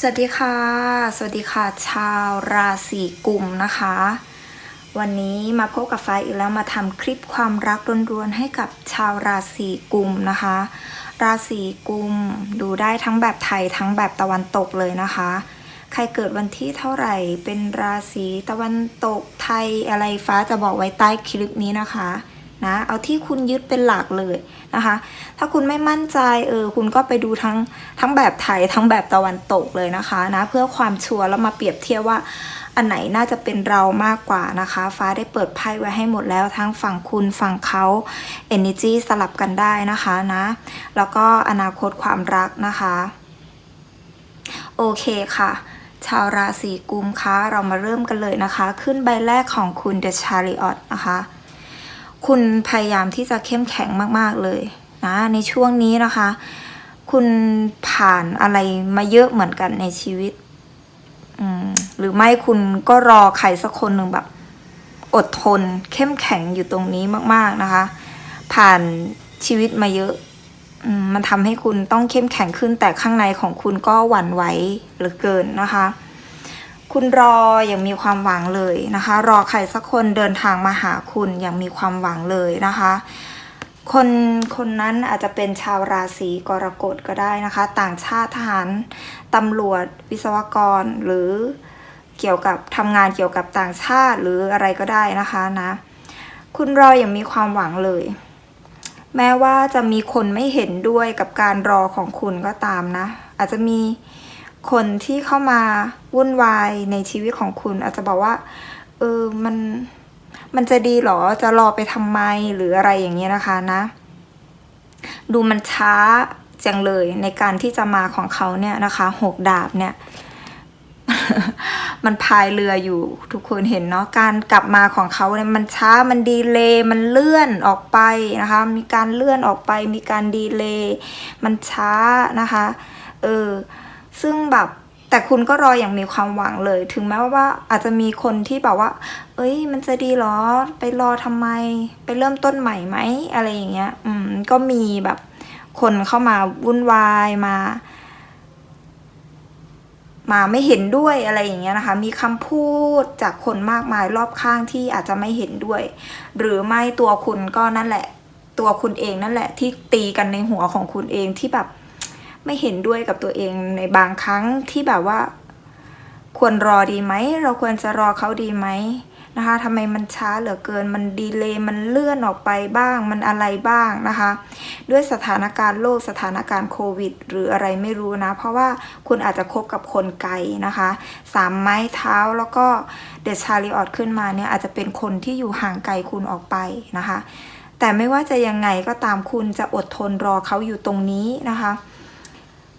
สวัสดีค่ะ สวัสดีค่ะ ชาวราศีกุมนะคะ วันนี้มาพบกับฟ้าอีกแล้วมาทำคลิปความรักรวนๆให้กับชาวราศีกุมนะคะ ราศีกุมดูได้ทั้งแบบไทยทั้งแบบตะวันตกเลยนะคะ ใครเกิดวันที่เท่าไหร่เป็นราศีตะวันตกไทยอะไรฟ้าจะบอกไว้ใต้คลิปนี้นะคะ นะเอาที่คุณยึดเป็นหลักเลยนะคะ ถ้าคุณไม่มั่นใจเออคุณก็ไปดูทั้งทั้งแบบไทยทั้งแบบตะวันตกเลยนะคะนะเพื่อความชัวร์แล้วมาเปรียบเทียบว่าอันไหนน่าจะเป็นเรามากกว่านะคะ ฟ้าได้เปิดไพ่ไว้ให้หมดแล้วทั้งฝั่งคุณฝั่งเขา energy สลับกันได้นะคะนะ แล้วก็อนาคตความรักนะคะ โอเคค่ะชาวราศีกุมคะเรามาเริ่มกันเลยนะคะ ขึ้นใบแรกของคุณ The Chariot นะคะ คุณพยายามที่จะเข้มแข็งมาก ๆ เลยนะในช่วงนี้นะคะ คุณผ่านอะไรมาเยอะเหมือนกันในชีวิตหรือไม่คุณก็รอใครสักคนหนึ่งแบบ อดทน เข้มแข็งอยู่ตรงนี้มาก ๆนะคะ ผ่านชีวิตมาเยอะอมมันทำให้คุณต้องเข้มแข็งขึ้นแต่ข้างในของคุณก็หวั่นไหวเหลือเกินนะคะ คุณรออย่างมีความหวังเลยนะคะ รอใครสักคนเดินทางมาหาคุณอย่างมีความหวังเลยนะคะ คนคนนั้นอาจจะเป็นชาวราศีกรกฎก็ได้นะคะ ต่างชาติทหารตำรวจวิศวกรหรือเกี่ยวกับทำงานเกี่ยวกับต่างชาติหรืออะไรก็ได้นะคะนะคุณรออย่างมีความหวังเลย แม้ว่าจะมีคนไม่เห็นด้วยกับการรอของคุณก็ตามนะ อาจจะมี คนที่เข้ามาวุ่นวายในชีวิตของคุณ อาจจะบอกว่า เออมันมันจะดีหรอจะรอไปทำไมหรืออะไรอย่างเงี้ยนะคะนะ ดูมันช้าจังเลยในการที่จะมาของเขาเนี่ยนะคะหกดาบเนี่ย มันพายเรืออยู่ทุกคนเห็นเนาะการกลับมาของเขาเนี่ยมันช้ามันดีเลย์มันเลื่อนออกไปนะคะ มีการเลื่อนออกไป มีการดีเลย์มันช้านะคะ เออ ซึ่งแบบแต่คุณก็รออย่างมีความหวังเลย ถึงแม้ว่าอาจจะมีคนที่แบบว่า เอ้ย มันจะดีเหรอ ไปรอทำไม ไปเริ่มต้นใหม่ไหม อะไรอย่างเงี้ย อืม ก็มีแบบคนเข้ามาวุ่นวายมา มาไม่เห็นด้วยอะไรอย่างเงี้ยนะคะ มีคำพูดจากคนมากมายรอบข้างที่อาจจะไม่เห็นด้วย หรือไม่ตัวคุณก็นั่นแหละ ตัวคุณเองนั่นแหละ ที่ตีกันในหัวของคุณเองที่แบบ ไม่เห็นด้วยกับตัวเองในบางครั้งที่แบบว่า ควรรอดีไหม เราควรจะรอเขาดีไหมนะคะทำไมมันช้าเหลือเกิน มันดีเลย์มันเลื่อนออกไปบ้าง มันอะไรบ้างนะคะ ด้วยสถานการณ์โลกสถานการณ์โควิด หรืออะไรไม่รู้นะ เพราะว่าคุณอาจจะคบกับคนไกลนะคะสามไม้เท้าแล้วก็เดชาริออดขึ้นมาเนี่ยอาจจะเป็นคนที่อยู่ห่างไกลคุณออกไปนะคะ แต่ไม่ว่าจะยังไงก็ตามคุณจะอดทนรอเขาอยู่ตรงนี้นะคะ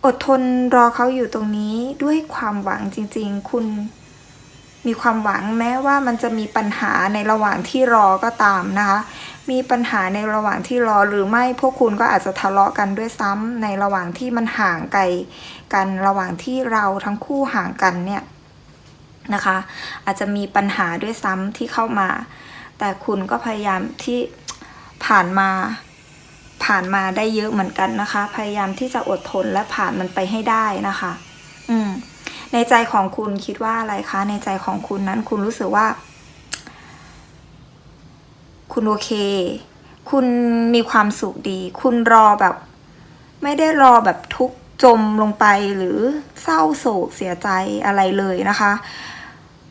อดทนรอเขาอยู่ตรงนี้ด้วยความหวังจริง ๆ คุณมีความหวังแม้ว่ามันจะมีปัญหาในระหว่างที่รอก็ตามนะคะ มีปัญหาในระหว่างที่รอหรือไม่พวกคุณก็อาจจะทะเลาะกันด้วยซ้ำในระหว่างที่มันห่างไกลกันระหว่างที่เราทั้งคู่ห่างกันเนี่ยนะคะ อาจจะมีปัญหาด้วยซ้ำที่เข้ามา แต่คุณก็พยายามที่ผ่านมา ผ่านมาได้เยอะเหมือนกันนะคะ พยายามที่จะอดทนและผ่านมันไปให้ได้นะคะ อืม ในใจของคุณคิดว่าอะไรคะ ในใจของคุณนั้นคุณรู้สึกว่า คุณโอเค คุณมีความสุขดี คุณรอแบบ ไม่ได้รอแบบทุกจมลงไปหรือเศร้าโศกเสียใจอะไรเลยนะคะ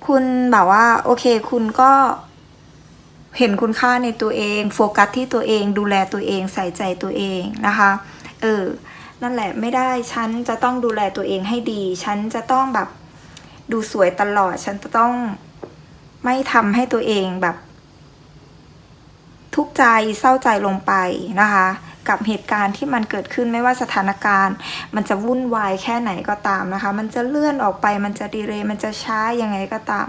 คุณแบบว่า โอเค คุณก็ เห็นคุณค่าในตัวเอง โฟกัสที่ตัวเอง ดูแลตัวเอง ใส่ใจตัวเองนะคะ เออ นั่นแหละไม่ได้ ฉันจะต้องดูแลตัวเองให้ดี ฉันจะต้องแบบดูสวยตลอด ฉันจะต้องไม่ทำให้ตัวเองแบบ ทุกข์ใจเศร้าใจลงไปนะคะ กับเหตุการณ์ที่มันเกิดขึ้นไม่ว่าสถานการณ์ มันจะวุ่นวายแค่ไหนก็ตามนะคะ มันจะเลื่อนออกไป มันจะดีเลย์มันจะช้ายังไงก็ตาม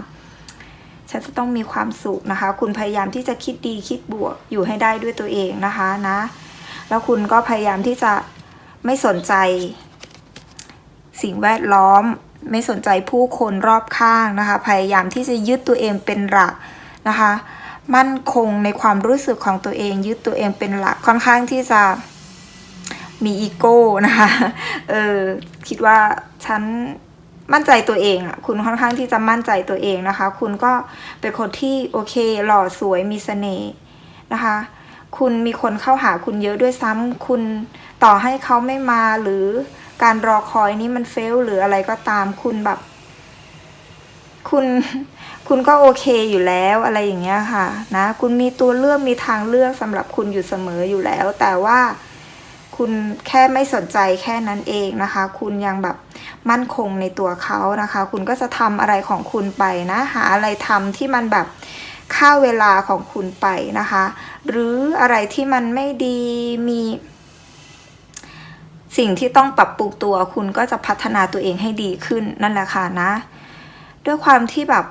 ฉันจะต้องมีความสุขนะคะ คุณพยายามที่จะคิดดีคิดบวกอยู่ให้ได้ด้วยตัวเองนะคะนะ แล้วคุณก็พยายามที่จะไม่สนใจ สิ่งแวดล้อม ไม่สนใจผู้คนรอบข้างนะคะ พยายามที่จะยึดตัวเองเป็นหลักนะคะ มั่นคงในความรู้สึกของตัวเอง ยึดตัวเองเป็นหลักค่อนข้างที่จะมีอีโก้นะคะ เออคิดว่าฉัน มั่นใจตัวเองอะคุณค่อนข้างที่จะมั่นใจตัวเองนะคะ คุณก็เป็นคนที่โอเคหล่อสวยมีเสน่ห์นะคะ คุณมีคนเข้าหาคุณเยอะด้วยซ้ำคุณต่อให้เขาไม่มาหรือการรอคอยนี้มันเฟลหรืออะไรก็ตามคุณแบบ คุณคุณก็โอเคอยู่แล้วอะไรอย่างเงี้ยค่ะนะ คุณมีตัวเลือกมีทางเลือกสำหรับคุณอยู่เสมออยู่แล้ว แต่ว่า คุณแค่ไม่สนใจแค่นั้นเองนะคะ คุณยังแบบมั่นคงในตัวเขานะคะ คุณก็จะทำอะไรของคุณไปนะ หาอะไรทำที่มันแบบค่าเวลาของคุณไปนะคะ หรืออะไรที่มันไม่ดีมี สิ่งที่ต้องปรับปรุงตัว คุณก็จะพัฒนาตัวเองให้ดีขึ้นนั่นแหละค่ะนะ ด้วยความที่แบบ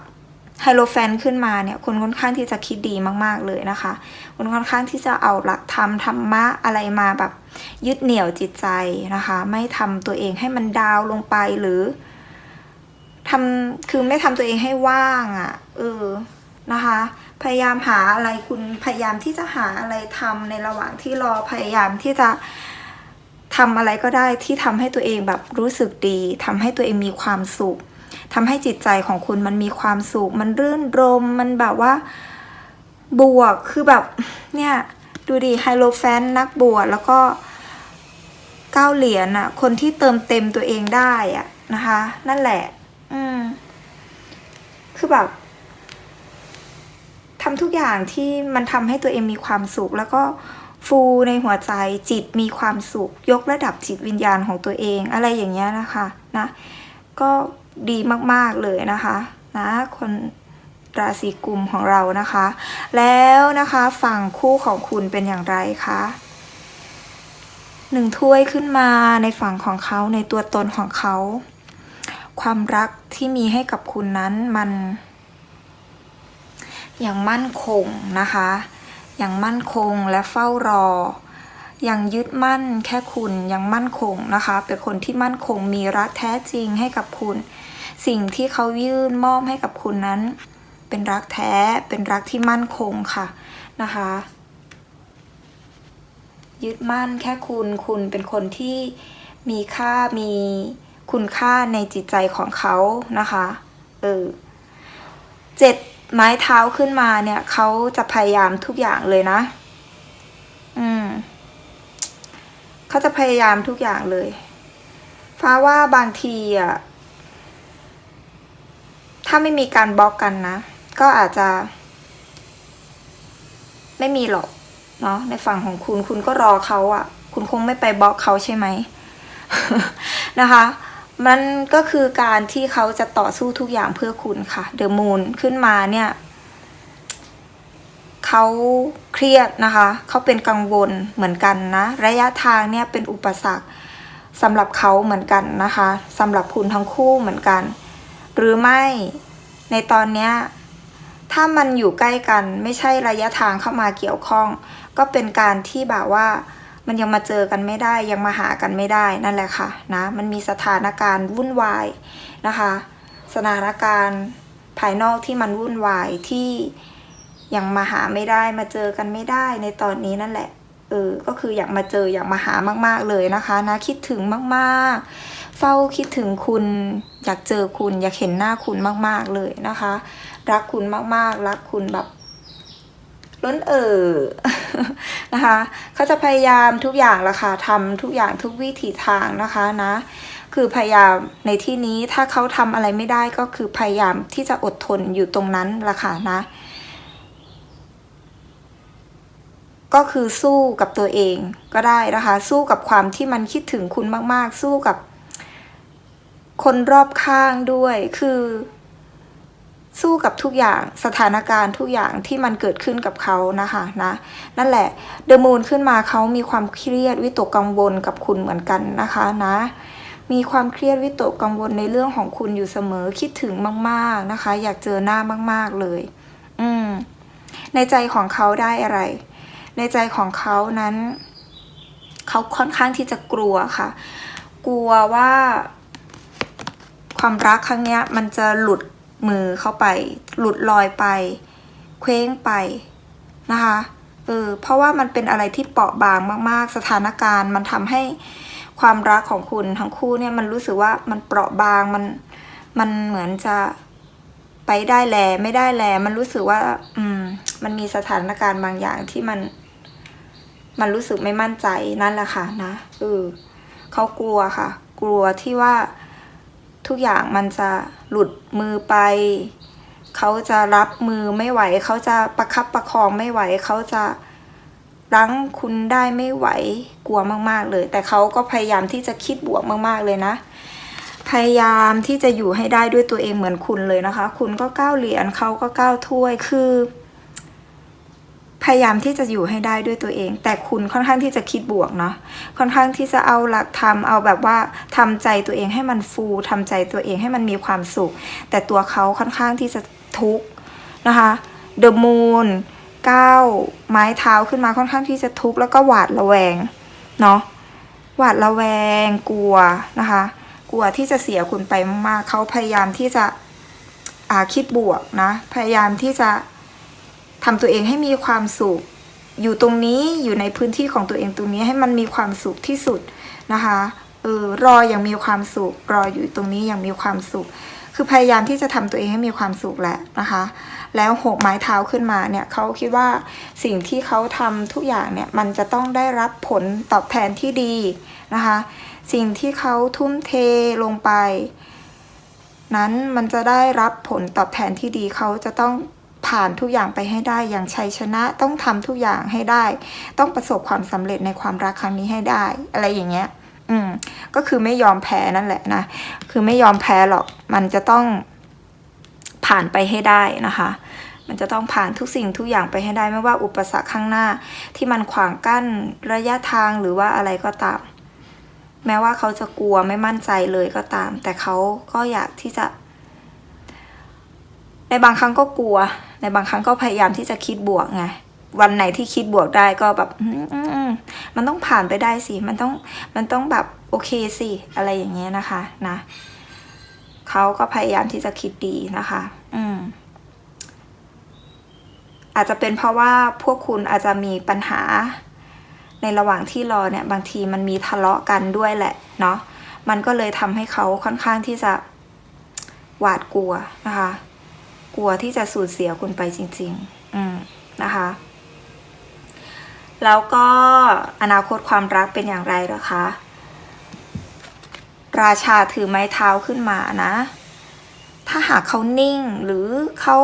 ไฮโลแฟนขึ้นมาเนี่ยคุณค่อนข้างที่จะคิดดีมาก ๆเลยนะคะคุณค่อนข้างที่จะเอาหลักธรรมธรรมะอะไรมาแบบยึดเหนี่ยวจิตใจนะคะ ไม่ทำตัวเองให้มันดาวลงไปหรือทำคือไม่ทำตัวเองให้ว่างอะ่ะเออนะคะ พยายามหาอะไรคุณพยายามที่จะหาอะไรทำในระหว่างที่รอพยายามที่จะทำอะไรก็ได้ที่ทำให้ตัวเองแบบรู้สึกดีทำให้ตัวเองมีความสุข ทำให้จิตใจของคุณมันมีความสุข มันรื่นรม มันแบบว่าบวก คือแบบเนี่ยดูดิไฮโลแฟนนักบวชแล้วก็เก้าเหรียญอะคนที่เติมเต็มตัวเองได้อะนะคะ นั่นแหละ อืม คือแบบทำทุกอย่างที่มันทำให้ตัวเองมีความสุข แล้วก็ฟูในหัวใจจิตมีความสุข ยกระดับจิตวิญญาณของตัวเอง อะไรอย่างเงี้ยนะคะ นะ ก็ ดีมากๆเลยนะคะนะคนราศีกุมของเรานะคะ แล้วนะคะฝั่งคู่ของคุณเป็นอย่างไรคะหนึ่งถ้วยขึ้นมาในฝั่งของเขาในตัวตนของเขา ความรักที่มีให้กับคุณนั้นมันยังมั่นคงนะคะยังมั่นคงและเฝ้ารอยังยึดมั่นแค่คุณ ยังมั่นคงนะคะ เป็นคนที่มั่นคงมีรักแท้จริงให้กับคุณ สิ่งที่เขายื่นมอบให้กับคุณนั้น เป็นรักแท้เป็นรักที่มั่นคงค่ะนะคะ ยึดมั่นแค่คุณคุณเป็นคนที่มีค่ามีคุณค่าในจิตใจของเขานะคะเออเจ็ดไม้เท้าขึ้นมาเนี่ยเขาจะพยายามทุกอย่างเลยนะ อืมเขาจะพยายามทุกอย่างเลยฟ้าว่าบางทีอะ ถ้าไม่มีการบล็อกกันนะ ก็อาจจะ ไม่มีหรอกเนาะในฝั่งของคุณคุณก็รอเขาอะ คุณคงไม่ไปบล็อกเขาใช่ไหมนะคะ มันก็คือการที่เขาจะต่อสู้ทุกอย่างเพื่อคุณค่ะเดอะมูนขึ้นมาเนี่ยเขาเครียดนะคะ เขาเป็นกังวลเหมือนกันนะ ระยะทางเนี่ยเป็นอุปสรรคสำหรับเขาเหมือนกันนะคะสำหรับคุณทั้งคู่เหมือนกัน หรือไม่ ในตอนเนี้ยถ้ามันอยู่ใกล้กันไม่ใช่ระยะทางเข้ามาเกี่ยวข้อง ก็เป็นการที่แบบว่า มันยังมาเจอกันไม่ได้ยังมาหากันไม่ได้นั่นแหละค่ะนะมันมีสถานการณ์วุ่นวายนะคะ สถานการณ์ภายนอกที่มันวุ่นวายที่ยังมาหาไม่ได้มาเจอกันไม่ได้ในตอนนี้นั่นแหละเออก็คืออยากมาเจออยากมาหามาก ๆเลยนะคะนะคิดถึงมากๆ เฝ้าคิดถึงคุณ อยากเจอคุณ อยากเห็นหน้าคุณมาก ๆ เลยนะคะ รักคุณมากๆ รักคุณแบบล้นเอ่อนะคะเขาจะพยายามทุกอย่างละค่ะทำทุกอย่างทุกวิถีทางนะคะนะ คือพยายามในที่นี้ถ้าเขาทำอะไรไม่ได้ก็คือพยายามที่จะอดทนอยู่ตรงนั้นละค่ะนะ ก็คือสู้กับตัวเองก็ได้นะคะ สู้กับความที่มันคิดถึงคุณมากๆ สู้กับ คนรอบข้างด้วย คือ สู้กับทุกอย่างสถานการณ์ทุกอย่างที่มันเกิดขึ้นกับเขานะคะนะนั่นแหละเดอะมูนขึ้นมาเขามีความเครียดวิตกกังวลกับคุณเหมือนกันนะคะนะมีความเครียดวิตกกังวลในเรื่องของคุณอยู่เสมอคิดถึงมาก ๆนะคะ อยากเจอหน้ามาก ๆเลย อืม ในใจของเขาได้อะไร ในใจของเขานั้น เขาค่อนข้างที่จะกลัวค่ะ กลัวว่า ความรักครั้งเนี้ยมันจะหลุดมือเข้าไป หลุดลอยไป เคว้งไปนะคะเออเพราะว่ามันเป็นอะไรที่เปราะบางมาก ๆ สถานการณ์มันทำให้ความรักของคุณทั้งคู่เนี่ยมันรู้สึกว่ามันเปราะบางมันมันเหมือนจะไปได้แลไม่ได้แลมันรู้สึกว่า อืม มันมีสถานการณ์บางอย่างที่มัน มันรู้สึกไม่มั่นใจนั่นแหละค่ะนะเออเขากลัวค่ะ กลัวที่ว่า ทุกอย่างมันจะหลุดมือไป เขาจะรับมือไม่ไหว เขาจะประคับประคองไม่ไหว เขาจะรั้งคุณได้ไม่ไหวกลัวมาก ๆ เลย แต่เขาก็พยายามที่จะคิดบวกมาก ๆ เลยนะ พยายามที่จะอยู่ให้ได้ด้วยตัวเองเหมือนคุณเลยนะคะ คุณก็ก้าวเหรียญเขาก็ก้าวถ้วยคือ ยายามที่จะอยู่ให้ได้ด้วยตัวเอง แต่คุณค่อนข้างที่จะคิดบวกเนาะค่อนข้างที่จะเอาหลักธรรมเอาแบบว่าทำใจตัวเองให้มันฟูทำใจตัวเองให้มันมีความสุข แต่ตัวเขาค่อนข้างที่จะทุกข์นะคะ The Moon ก้าวไม้เท้าขึ้นมาค่อนข้างที่จะทุกข์แล้วก็หวาดระแวงเนาะหวาดระแวงกลัวนะคะ กลัวที่จะเสียคุณไปมากๆเขาพยายามที่จะอาคิดบวกนะพยายามที่จะ ทำตัวเองให้มีความสุข อยู่ตรงนี้อยู่ในพื้นที่ของตัวเองตรงนี้ให้มันมีความสุขที่สุดนะคะเออรออย่างมีความสุข รออยู่ตรงนี้อย่างมีความสุข คือพยายามที่จะทำตัวเองให้มีความสุขแหละนะคะ แล้วหกไม้เท้าขึ้นมาเนี่ยเขาคิดว่าสิ่งที่เขาทำทุกอย่างเนี่ยมันจะต้องได้รับผลตอบแทนที่ดีนะคะ สิ่งที่เขาทุ่มเทลงไป นั้นมันจะได้รับผลตอบแทนที่ดีเขาจะต้อง ผ่านทุกอย่างไปให้ได้อย่างชัยชนะต้องทำทุกอย่างให้ได้ ต้องประสบความสำเร็จในความรักครั้งนี้ให้ได้ อะไรอย่างเงี้ย อืม ก็คือไม่ยอมแพ้นั่นแหละนะ คือไม่ยอมแพ้หรอก มันจะต้องผ่านไปให้ได้นะคะ มันจะต้องผ่านทุกสิ่งทุกอย่างไปให้ได้ไม่ว่าอุปสรรคข้างหน้า ที่มันขวางกั้นระยะทางหรือว่าอะไรก็ตาม แม้ว่าเขาจะกลัวไม่มั่นใจเลยก็ตาม แต่เขาก็อยากที่จะในบางครั้งก็กลัว ในบางครั้งก็พยายามที่จะคิดบวกไงวันไหนที่คิดบวกได้ก็แบบมันต้องผ่านไปได้สิ มันต้อง มันต้องแบบโอเคสิ อะไรอย่างเงี้ยนะคะนะ เขาก็พยายามที่จะคิดดีนะคะ อืม อาจจะเป็นเพราะว่าพวกคุณอาจจะมีปัญหา ในระหว่างที่รอเนี่ย บางทีมันมีทะเลาะกันด้วยแหละ เนาะ มันก็เลยทำให้เขาค่อนข้างที่จะหวาดกลัวนะคะ กลัวที่จะสูญเสียคุณไปจริง ๆ อืมนะคะ แล้วก็อนาคตความรักเป็นอย่างไรเหรอคะ ราชาถือไม้เท้าขึ้นมานะ ถ้าหากเขานิ่งหรือเขา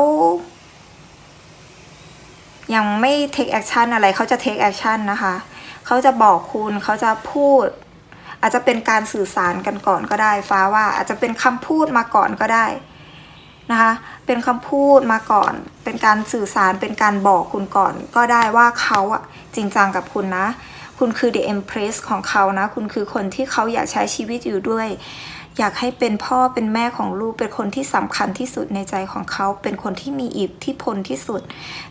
ยังไม่ take action อะไร เขาจะ take action นะคะ เขาจะบอกคุณ เขาจะพูด อาจจะเป็นการสื่อสารกันก่อนก็ได้ ฟ้าว่าอาจจะเป็นคำพูดมาก่อนก็ได้ นะคะ เป็นคำพูดมาก่อน เป็นการสื่อสาร เป็นการบอกคุณก่อน ก็ได้ว่าเขาอะจริงจังกับคุณนะ คุณคือ the empress ของเขานะ คุณคือคนที่เขาอยากใช้ชีวิตอยู่ด้วย อยากให้เป็นพ่อเป็นแม่ของลูก เป็นคนที่สำคัญที่สุดในใจของเขา เป็นคนที่มีอิทธิพลที่สุด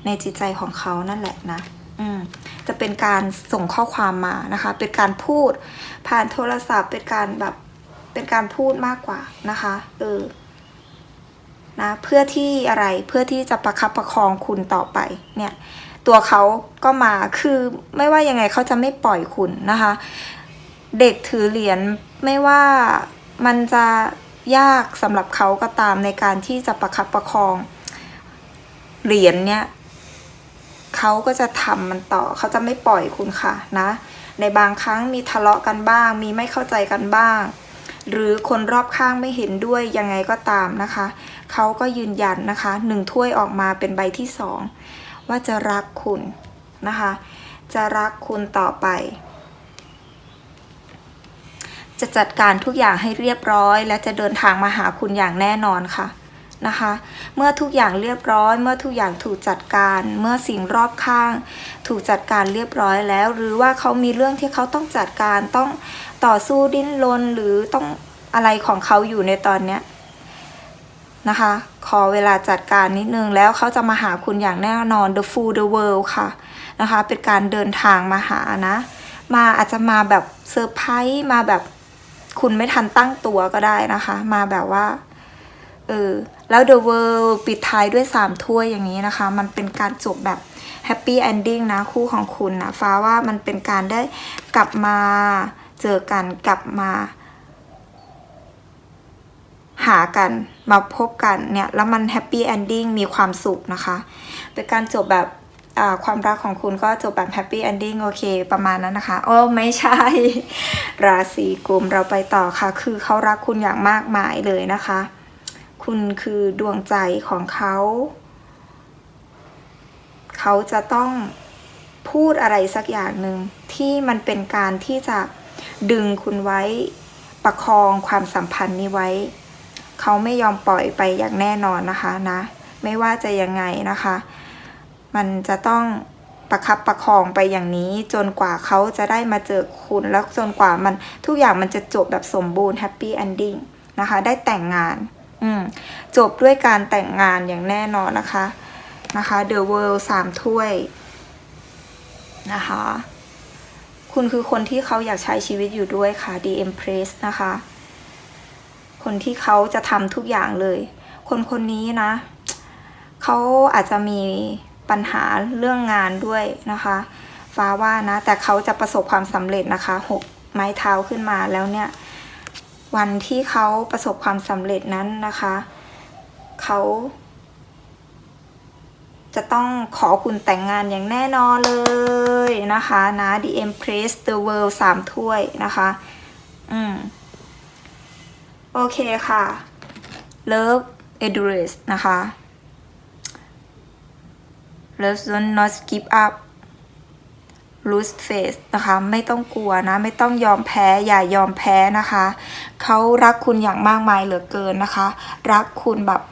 ในจิตใจของเขานั่นแหละนะจะเป็นการส่งข้อความมานะคะ เป็นการพูดผ่านโทรศัพท์ เป็นการแบบ เป็นการพูดมากกว่านะคะ เออ นะเพื่อที่อะไรเพื่อที่จะประคับประคองคุณต่อไปเนี่ยตัวเขาก็มาคือไม่ว่ายังไงเขาจะไม่ปล่อยคุณนะคะ เด็กถือเหรียญไม่ว่ามันจะยากสำหรับเขาก็ตามในการที่จะประคับประคอง เหรียญเนี่ยเขาก็จะทำมันต่อเขาจะไม่ปล่อยคุณค่ะนะ ในบางครั้งมีทะเลาะกันบ้าง มีไม่เข้าใจกันบ้าง หรือคนรอบข้างไม่เห็นด้วยยังไงก็ตามนะคะ เขาก็ยืนยันนะคะหนึ่งถ้วยออกมาเป็นใบที่สองว่าจะรักคุณนะคะ จะรักคุณต่อไป จะจัดการทุกอย่างให้เรียบร้อย และจะเดินทางมาหาคุณอย่างแน่นอนค่ะนะคะ เมื่อทุกอย่างเรียบร้อย เมื่อทุกอย่างถูกจัดการ เมื่อสิ่งรอบข้าง ถูกจัดการเรียบร้อยแล้ว หรือว่าเขามีเรื่องที่เขาต้องจัดการต้อง ต่อสู้ดิ้นรนหรือต้องอะไรของเขาอยู่ในตอนเนี้ยนะคะ ขอเวลาจัดการนิดนึงแล้วเขาจะมาหาคุณอย่างแน่นอน the full the world ค่ะนะคะ เป็นการเดินทางมาหานะ มาอาจจะมาแบบเซอร์ไพรส์มาแบบคุณไม่ทันตั้งตัวก็ได้นะคะ มาแบบว่าเออแล้ว The World ปิดท้ายด้วย3ถ้วยอย่างนี้นะคะ มันเป็นการจบแบบ Happy Ending นะ คู่ของคุณนะฟ้าว่ามันเป็นการได้กลับมา เจอกันกลับมา หากันมาพบกันเนี่ย แล้วมันแฮปปี้เอนดิ้งมีความสุขนะคะ เป็นการจบแบบความรักของคุณก็จบแบบแฮปปี้เอนดิ้งโอเค ประมาณนั้นนะคะ โอ้ไม่ใช่ ราศีกุมเราไปต่อค่ะ คือเขารักคุณอย่างมากมายเลยนะคะ คุณคือดวงใจของเขา เขาจะต้องพูดอะไรสักอย่างหนึ่งที่มันเป็นการที่จะ ดึงคุณไว้ ประคองความสัมพันธ์นี้ไว้ เขาไม่ยอมปล่อยไปอย่างแน่นอนนะคะนะ ไม่ว่าจะยังไงนะคะ มันจะต้องประคับประคองไปอย่างนี้ จนกว่าเขาจะได้มาเจอคุณแล้วจนกว่ามันทุกอย่างมันจะจบแบบสมบูรณ์แฮปปี้เอนดิ้งนะคะ ได้แต่งงานอืมจบด้วยการแต่งงานอย่างแน่นอนนะคะนะคะ The World สามถ้วยนะคะ คุณคือคนที่เขาอยากใช้ชีวิตอยู่ด้วยค่ะ The Empress นะคะ คนที่เขาจะทำทุกอย่างเลย คนคนนี้นะ เขาอาจจะมีปัญหาเรื่องงานด้วยนะคะ ฟ้าว่านะ แต่เขาจะประสบความสำเร็จนะคะหกไม้เท้าขึ้นมาแล้วเนี่ย วันที่เขาประสบความสำเร็จนั้นนะคะ เขา จะต้องขอคุณแต่งงานอย่างแน่นอนเลยนะคะนะ The Empress The World สามถ้วยนะคะ อืม โอเคค่ะ Love Address นะคะ Love don't not give up lose face นะคะ ไม่ต้องกลัวนะ ไม่ต้องยอมแพ้ อย่ายอมแพ้นะคะ เขารักคุณอย่างมากมายเหลือเกินนะคะ รักคุณแบบ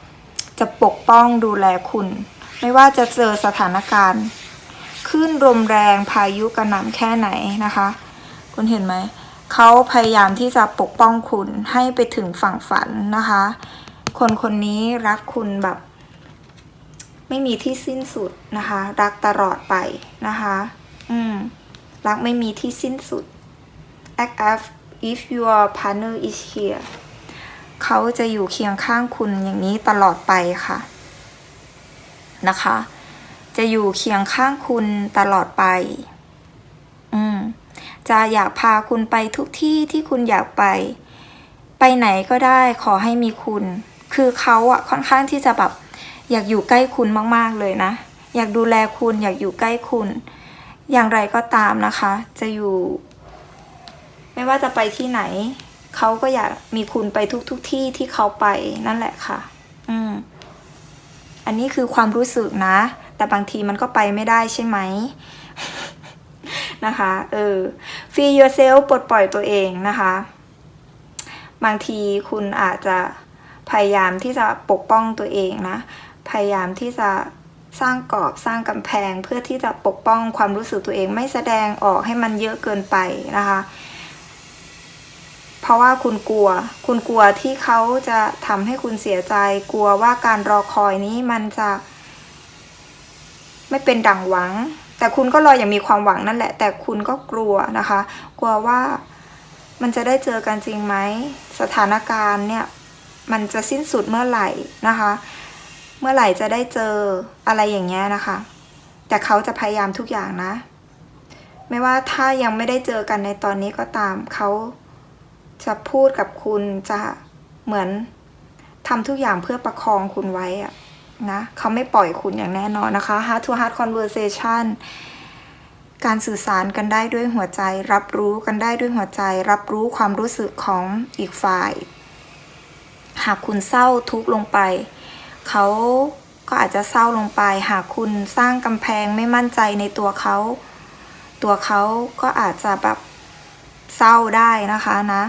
จะปกป้องดูแลคุณ ไม่ว่าจะเจอสถานการณ์ขึ้นลมแรงพายุกระหน่ำแค่ไหนนะคะ คุณเห็นไหมเขาพยายามที่จะปกป้องคุณให้ไปถึงฝั่งฝันนะคะ คนคนนี้รักคุณแบบ ไม่มีที่สิ้นสุดนะคะ รักตลอดไปนะคะ อืม รักไม่มีที่สิ้นสุด act as if your partner is here เขาจะอยู่เคียงข้างคุณอย่างนี้ตลอดไปค่ะ นะคะ จะอยู่เคียงข้างคุณตลอดไป อืม จะอยากพาคุณไปทุกที่ที่คุณอยากไป ไปไหนก็ได้ขอให้มีคุณ คือเขาอะค่อนข้างที่จะแบบอยากอยู่ใกล้คุณมาก ๆ เลยนะ อยากดูแลคุณอยากอยู่ใกล้คุณ อย่างไรก็ตามนะคะ จะอยู่ ไม่ว่าจะไปที่ไหน เขาก็อยากมีคุณไปทุกทุกๆที่ที่เขาไปนั่นแหละค่ะ อืม อันนี้คือความรู้สึกนะ แต่บางทีมันก็ไปไม่ได้ใช่ไหมนะคะ เออ free yourself ปลดปล่อยตัวเองนะคะ บางทีคุณอาจจะพยายามที่จะปกป้องตัวเองนะ พยายามที่จะสร้างกรอบสร้างกำแพงเพื่อที่จะปกป้องความรู้สึกตัวเองไม่แสดงออกให้มันเยอะเกินไปนะคะ เพราะว่าคุณกลัว คุณกลัวที่เขาจะทำให้คุณเสียใจ กลัวว่าการรอคอยนี้มันจะ ไม่เป็นดังหวัง แต่คุณก็รออย่างมีความหวังนั่นแหละ แต่คุณก็กลัวนะคะ กลัวว่ามันจะได้เจอกันจริงไหม สถานการณ์เนี่ย มันจะสิ้นสุดเมื่อไหร่นะคะ เมื่อไหร่จะได้เจออะไรอย่างเงี้ยนะคะ แต่เขาจะพยายามทุกอย่างนะ ไม่ว่าถ้ายังไม่ได้เจอกันในตอนนี้ก็ตามเขา จะพูดกับคุณจะเหมือนทำทุกอย่างเพื่อประคองคุณไว้อะนะเขาไม่ปล่อยคุณอย่างแน่นอนนะคะ heart to heart conversation การสื่อสารกันได้ด้วยหัวใจ รับรู้กันได้ด้วยหัวใจ รับรู้ความรู้สึกของอีกฝ่าย หากคุณเศร้าทุกข์ลงไป เขาก็อาจจะเศร้าลงไป หากคุณสร้างกำแพงไม่มั่นใจในตัวเขา ตัวเขาก็อาจจะแบบ เศร้าได้นะคะนะ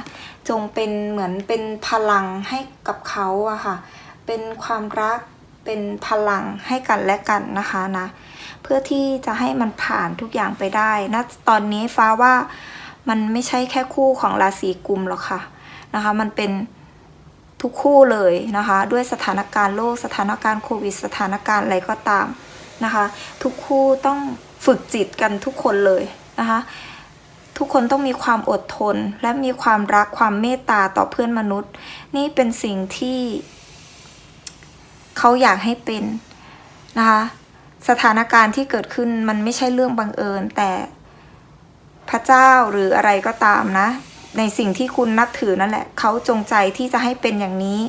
จงเป็นเหมือนเป็นพลังให้กับเขาอะค่ะ เป็นความรักเป็นพลังให้กันและกันนะคะนะเพื่อที่จะให้มันผ่านทุกอย่างไปได้นะตอนนี้ฟ้าว่ามันไม่ใช่แค่คู่ของราศีกุมหรอกค่ะนะคะ มันเป็นทุกคู่เลยนะคะ ด้วยสถานการณ์โลกสถานการณ์โควิด สถานการณ์อะไรก็ตามนะคะ ทุกคู่ต้องฝึกจิตกันทุกคนเลยนะคะ ทุกคนต้องมีความอดทน และมีความรักความเมตตาต่อเพื่อนมนุษย์ นี่เป็นสิ่งที่เขาอยากให้เป็นนะคะสถานการณ์ที่เกิดขึ้นมันไม่ใช่เรื่องบังเอิญ แต่พระเจ้าหรืออะไรก็ตามนะ ในสิ่งที่คุณนับถือนั่นแหละ เขาจงใจที่จะให้เป็นอย่างนี้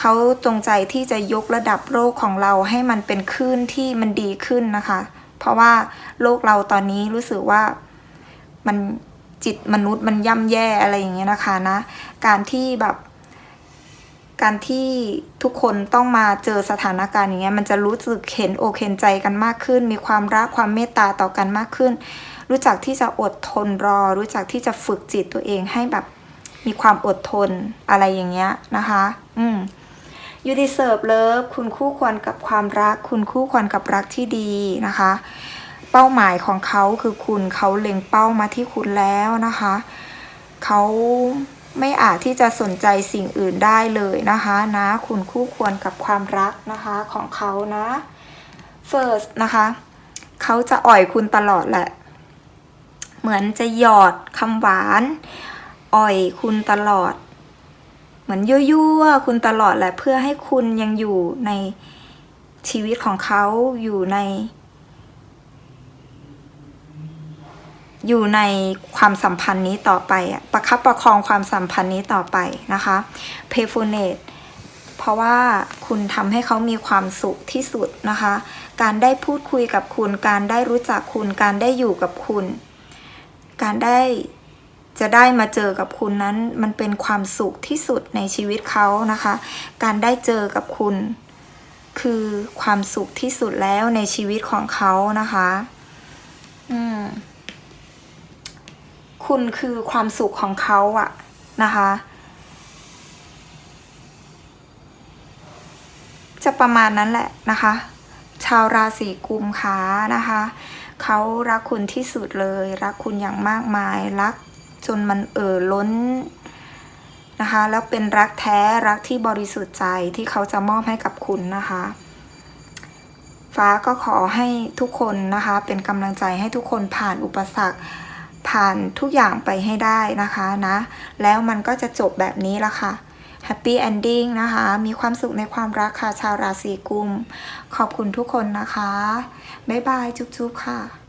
เขาจงใจที่จะยกระดับโลกของเราให้มันเป็นคลื่นที่มันดีขึ้นนะคะ เพราะว่าโลกเราตอนนี้รู้สึกว่า มันจิตมนุษย์มันย่ำแย่อะไรอย่างเงี้ยนะคะนะ การที่แบบการที่ทุกคนต้องมาเจอสถานการณ์อย่างเงี้ยมันจะรู้สึกเห็นอกเห็นใจกันมากขึ้น มีความรักความเมตตาต่อกันมากขึ้น รู้จักที่จะอดทนรอ รู้จักที่จะฝึกจิตตัวเองให้แบบมีความอดทนอะไรอย่างเงี้ยนะคะ อืม you deserve love คุณคู่ควรกับความรัก คุณคู่ควรกับรักที่ดีนะคะ เป้าหมายของเขาคือคุณเขาเล็งเป้ามาที่คุณแล้วนะคะเขาไม่อาจที่จะสนใจสิ่งอื่นได้เลยนะคะนะคุณคู่ควรกับความรักนะคะของเขานะ first นะคะเขาจะอ่อยคุณตลอดแหละ เหมือนจะหยอดคำหวาน อ่อยคุณตลอด เหมือนยั่วๆคุณตลอดแหละเพื่อให้คุณยังอยู่ในชีวิตของเขาอยู่ใน อยู่ในความสัมพันธ์นี้ต่อไปอะประคับประคองความสัมพันธ์นี้ต่อไปนะคะ p a y f u l n e s s เพราะว่าคุณทำให้เขามีความสุขที่สุดนะคะ การได้พูดคุยกับคุณ การได้รู้จักคุณ การได้อยู่กับคุณ การได้จะได้มาเจอกับคุณนั้นมันเป็นความสุขที่สุดในชีวิตเขานะคะ การได้เจอกับคุณ คือความสุขที่สุดแล้วในชีวิตของเขานะคะ อืม คุณคือความสุขของเขาอะนะคะ จะประมาณนั้นแหละนะคะ ชาวราศีกุมขานะคะ เขารักคุณที่สุดเลย รักคุณอย่างมากมาย รักจนมันเอ่อล้นนะคะ แล้วเป็นรักแท้รักที่บริสุทธิ์ใจที่เขาจะมอบให้กับคุณนะคะฟ้าก็ขอให้ทุกคนนะคะ เป็นกำลังใจให้ทุกคนผ่านอุปสรรค ผ่านทุกอย่างไปให้ได้นะคะนะ แล้วมันก็จะจบแบบนี้ละค่ะ Happy Ending นะคะ มีความสุขในความรักค่ะ ชาวราศีกุม ขอบคุณทุกคนนะคะ บ๊ายบาย จุ๊บๆค่ะ